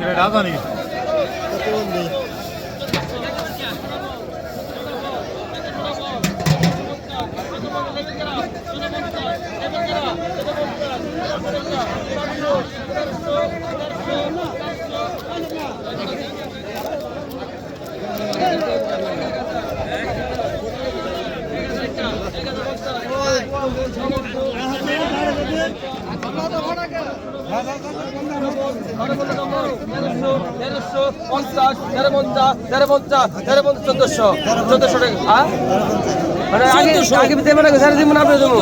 এটা রাজধানী? পঞ্চাশ তেরো পঞ্চাশ তেরো পঞ্চাশ তেরো পঞ্চাশ চোদ্দশো। চোদ্দশো টাকা হ্যাঁ? মানে আগে আগে দেবে না স্যার দিব। না দেবো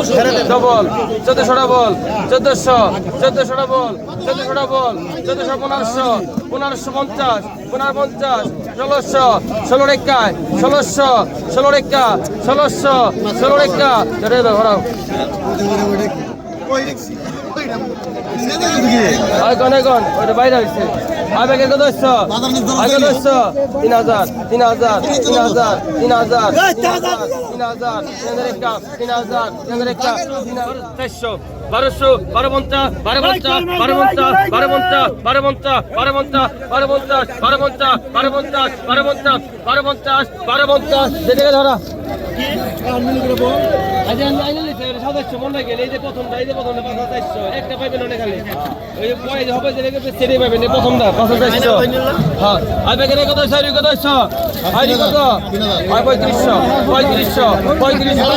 ডবল। চোদ্দশোটা বল চোদ্দশো। চোদ্দশোটা বল চোদ্দশোটা বল চোদ্দশো পনেরোশো। পনেরোশো পঞ্চাশ। পনেরো পঞ্চাশ। ষোলোশো। ষোলো রেখায় ষোলোশো। ষোলো রেখা। ষোলোশো। ষোলো রেখা। ওইটা বাইরে হয়েছে। আগে কত হচ্ছে আগে কত হচ্ছে তিন হাজার তিন হাজার তিন হাজার তিন হাজার তিন হাজার তিন হাজার তিন হাজার তিন হাজার তিন চারশো বারোশো বারো পঞ্চাশ বারো পঞ্চাশ বারো পঞ্চাশ বারো পঞ্চাশ বারো পঞ্চাশ বারো পঞ্চাশ বারো পঞ্চাশ বারো পঞ্চাশ বারো পঞ্চাশ বারো পঞ্চাশ বারো পঞ্চাশ বারো পঞ্চাশ যেটাকে ধরা সাতাশশো মনে গেলে এই যে প্রথমটা এই যে প্রথমটা পাঁচ হাজার একটা পাইবেন অনেক খালি ওই যে পয় যে হবে যে রেখে পাইবেন এই প্রথমটা পাঁচ হাজার চারশো হ্যাঁ আর ব্যাগের কত সাইরি কত একশো কত হয় পঁয়ত্রিশশো পঁয়ত্রিশশো পঁয়ত্রিশশো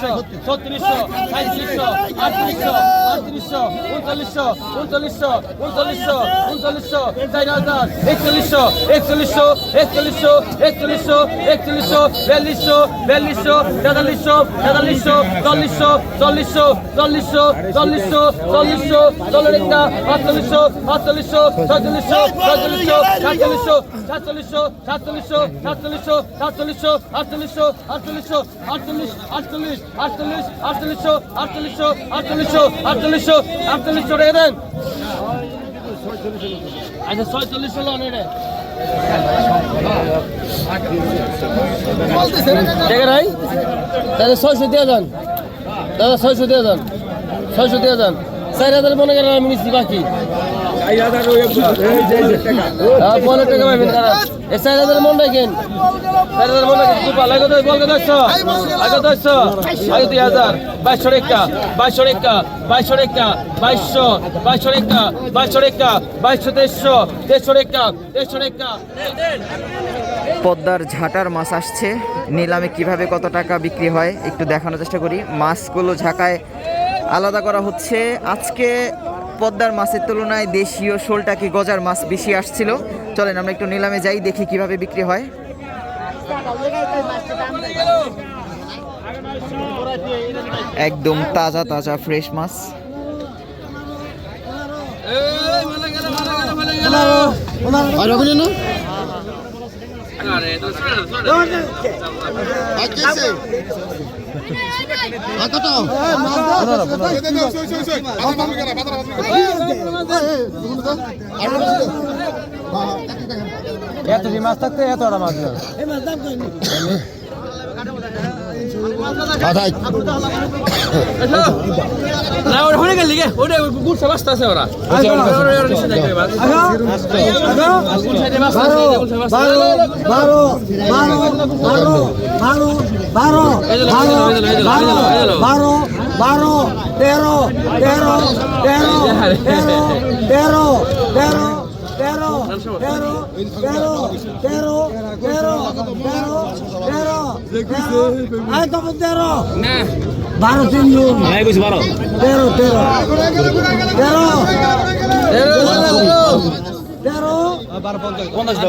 পঁয়ত্রিশশো ছত্রিশশো সাঁত্রিশশো আটত্রিশশো আটত্রিশশো, উনচল্লিশশো উনচল্লিশশো উনচল্লিশশো উনচল্লিশশো, চার হাজার, একচল্লিশশো একচল্লিশশো একচল্লিশশো একচল্লিশশো একচল্লিশশো, বিয়াল্লিশশো বিয়াল্লিশশো, তেতাল্লিশশো তেতাল্লিশশো, চল্লিশশো চল্লিশশো চল্লিশশো চল্লিশশো চল্লিশশো চল্লিশটা আটচল্লিশশো আটচল্লিশশো ছয়চল্লিশশো ছয়চল্লিশশো, সাতচল্লিশশো সাতচল্লিশশো সাতচল্লিশশো সাতচল্লিশশো সাতচল্লিশশো, আটচল্লিশশো আটচল্লিশশো আটচল্লিশ আটচল্লিশ আটচল্লিশ আটচল্লিশশো আটচল্লিশশো আটচল্লিশশো আটচল্লিশশো আটচল্লিশশো রে দেন আচ্ছা ছয়চল্লিশশো লোন রে। ঠিক আছে দাদা ছয়শো দিয়ে যান দাদা, ছয়শো দিয়ে যান ছয়শো দিয়ে যান চার হাজার মনে করেন আমি নিচ্ছি, বাকি। বাইশশো বাইশশো পদ্মার ঝাঁটার মাছ আসছে। নিলামে কীভাবে কত টাকা বিক্রি হয় একটু দেখানোর চেষ্টা করি। মাছগুলো ঝাঁকায় আলাদা করা হচ্ছে। আজকে পদ্মার মাছের তুলনায় দেশীয় শোলটাকি গজার মাছ বেশি আসছিল। চলেন আমরা একটু নিলামে যাই দেখি কীভাবে বিক্রি হয়। একদম তাজা তাজা ফ্রেশ মাছ। এতটি মাছ থাকতে এত মাছ বারো বারো তেরো তেরো তেরো তেরো তেরো তেরো তেরো তেরো তেরো তেরো তেরো তেরো তেরো তেরো তেরো বারো তিন জন তেরো তেরো তেরো তেরো টাকা পাঁচশো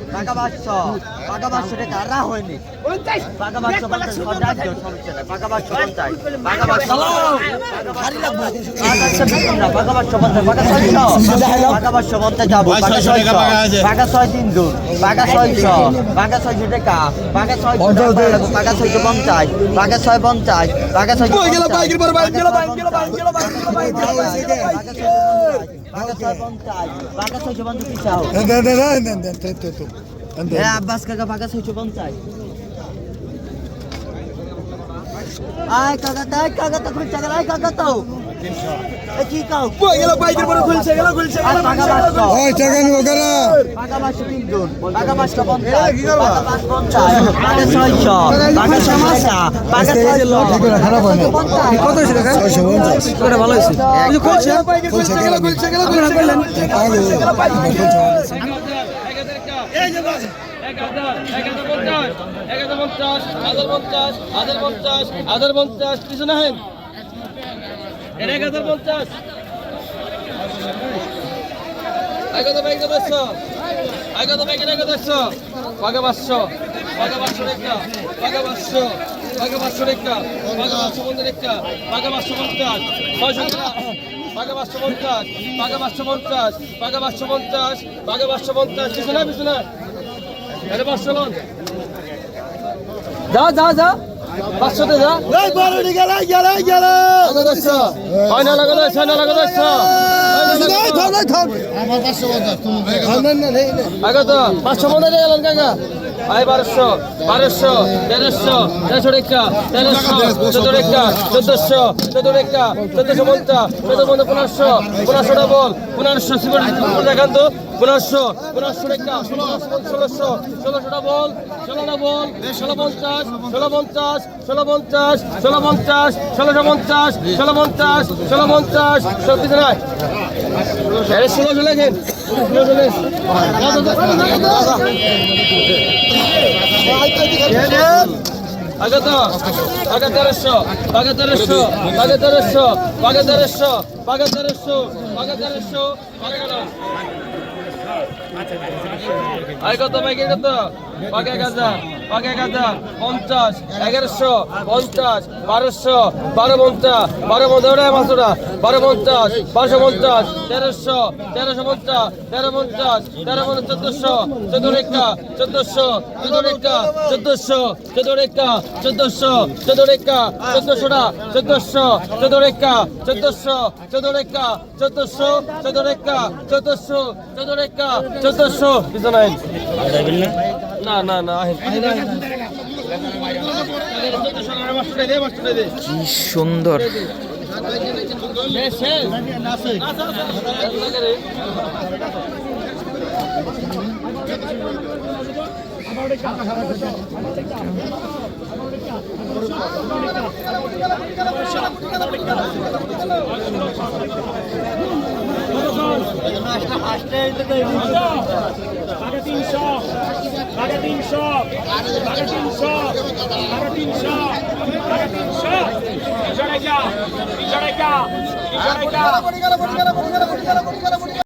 টাকা পাঁচশো টাকা পাঁচশো টাকা আর হয়নি টাকা পাঁচশো পঞ্চাশ পঞ্চাশ সমস্যা নাই টাকা পাঁচশো পঞ্চাশ টাকা পাঁচশো টাকা পাঁচশো পঞ্চাশ টাকা পাঁচশো পঞ্চাশ যাব টাকা ছয়শো টাকা ছয় তিন দু টাকা ছয়শো টাকা ছয়শো টাকা টাকা ছয়শো টাকা ছয়শো পঞ্চাশ টাকা ছয় পঞ্চাশ টাকা ছয়শো হ্যাঁ আব্বাস কাকা ফাঁকা ছয়শো পঞ্চাশ আয় কাকা তাই কাকা তো খুলছে গেল আয় কাকা তো। কি কাউ আর টাকা পাঁচশো টাকা পাঁচশো তিনজন টাকা পাঁচশো পঞ্চাশ টাকা পাঁচ পঞ্চাশ টাকা ছয়শো টাকা ছয়শো টাকা ছয়শো খারাপ হয় না কত হয়েছে টাকা ছয়শো পঞ্চাশ করে ভালো হয়েছে এই যে খুলছে খুলছে গেল আপনারা করলেন এক হাজার এক হাজার পঞ্চাশ হাজার পঞ্চাশ হাজার পঞ্চাশ হাজার পঞ্চাশ কিছু না এটা এক হাজার পঞ্চাশ। এক হাজার বাইক দশশো এক হাজার বাইক এক পাকা পাঁচশো। পাকা পাঁচশো পাকা পাঁচশো পাকা পাঁচশো রেখা। পাকা পাঁচশো পঞ্চাশ রেখা। পাকা পাঁচশো পঞ্চাশ। ছয়শো টাকা। পাঁচশো পঞ্চাশ। পাকা পাঁচশো পঞ্চাশ। পাকা পাঁচশো পঞ্চাশ। পাকা পাঁচশো পঞ্চাশ। কিছু না কিছু না। এটা পাঁচশো লন। যা যা যা। পাঁচশোতে যা। ছয় না লাগা ছয় না লাগা আগে তো পাঁচশো মনে গেলেন কাকা। আয় বারোশো বারোশো, তেরোশো তেরোশো রেখা, তেরোশো, চোদ্দ রেখা, চোদ্দশো, চোদ্দ রেখা, চোদ্দশো পঞ্চাশ চোদ্দ পঞ্চাশ, পনেরোশো পনেরোশো ডবল পনেরোশো দেখান তো, পনেরোশো পনেরোশো রেখা, ষোলোশো ষোলোশো ডবল ষোলো ডবল ষোলো পঞ্চাশ ষোলো পঞ্চাশ ষোলো পঞ্চাশ ষোলো পঞ্চাশ, ষোলোশো পঞ্চাশ, ষোলো পঞ্চাশ ষোলো পঞ্চাশ, সত্যি নয়। ষোলোশো লেখেন ষোলোশো লেখেন। আগে তো আগে তেরোশো আগে তেরোশো আগে তেরোশো আগে পাকে এক হাজার পাকে এক হাজার পঞ্চাশ, এগারোশো, পঞ্চাশ, বারোশো, বারো পঞ্চাশ বারো পঞ্চাশ মাসুরা বারো পঞ্চাশ, বারোশো পঞ্চাশ, তেরোশো তেরোশো পঞ্চাশ, তেরো পঞ্চাশ তেরো পঞ্চাশ, চোদ্দশো চোদ্দ রেখা চোদ্দশো চোদ্দ রেখা চোদ্দশো চোদ্দ রেখা চোদ্দশো চোদ্দ রেখা চোদ্দশোটা, চোদ্দশো চোদ্দ রেখা চোদ্দশো চোদ্দ রেখা চোদ্দশো চোদ্দ রেখা চোদ্দশো চোদ্দ রেখা চোদ্দশো পিছনে না না না কি সুন্দর। শেষ সাড়ে তিনশো, সাড়ে তিনশো সাড়ে তিনশো সাড়ে তিনশো সাড়ে তিনশো। তিনশো টাকা তিনশো টাকা তিনশো টাকা